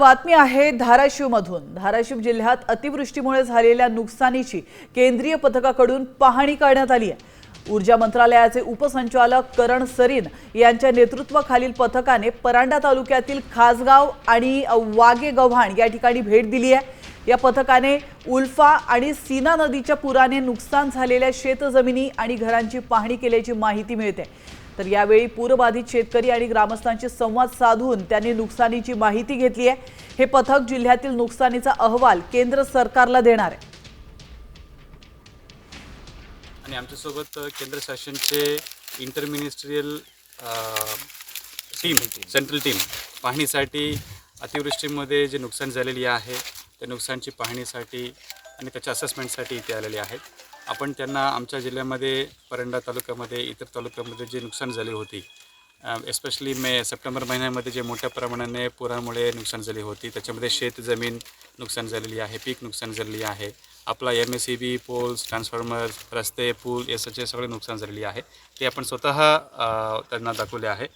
बातमी आहे धाराशिवमधून. धाराशिव जिल्ह्यात अतिवृष्टीमुळे झालेल्या नुकसानीची केंद्रीय पथकाकडून पाहणी करण्यात आली आहे. ऊर्जा मंत्रालयाचे उपसंचालक करण सरीन यांच्या नेतृत्वाखालील पथकाने परांडा तालुक्यातील खासगाव आणि वागे गव्हाण या ठिकाणी भेट दिली आहे. या पथकाने उल्फा आणि सीना नदीच्या पुराने नुकसान झालेल्या शेतजमिनी आणि घरांची पाहणी केल्याची माहिती मिळते. तर यावेळी पूरबाधित शेतकरी आणि ग्रामस्थांशी संवाद साधून त्यांनी नुकसानीची माहिती घेतली आहे. हे पथक जिल्ह्यातील नुकसानीचा अहवाल केंद्र सरकारला देणार आहे. आणि आमच्यासोबत केंद्र शासनचे इंटरमिनिस्ट्रियल टीम सेंट्रल टीम पाहणीसाठी अतिवृष्टीमध्ये जे नुकसान झालेली आहे त्या नुकसानची पाहणीसाठी आणि त्याच्या असेसमेंटसाठी इथे आलेले आहेत. आपण त्यांना आमच्या जिल्ह्यामध्ये परंडा तालुक्यामध्ये इतर तालुक्यामध्ये जे नुकसान झाले होती एस्पेशली मे सप्टेंबर महिन्यामध्ये जे मोठ्या प्रमाणाने पुरामुळे नुकसान झाली होती त्याच्यामध्ये शेतजमीन नुकसान झालेली आहे पीक नुकसान झालेली आहे आपला M S C B poles transformer रस्ते पूल याचे सगळे नुकसान झालेली आहे ते आपण स्वतः त्यांना दाखवले आहे.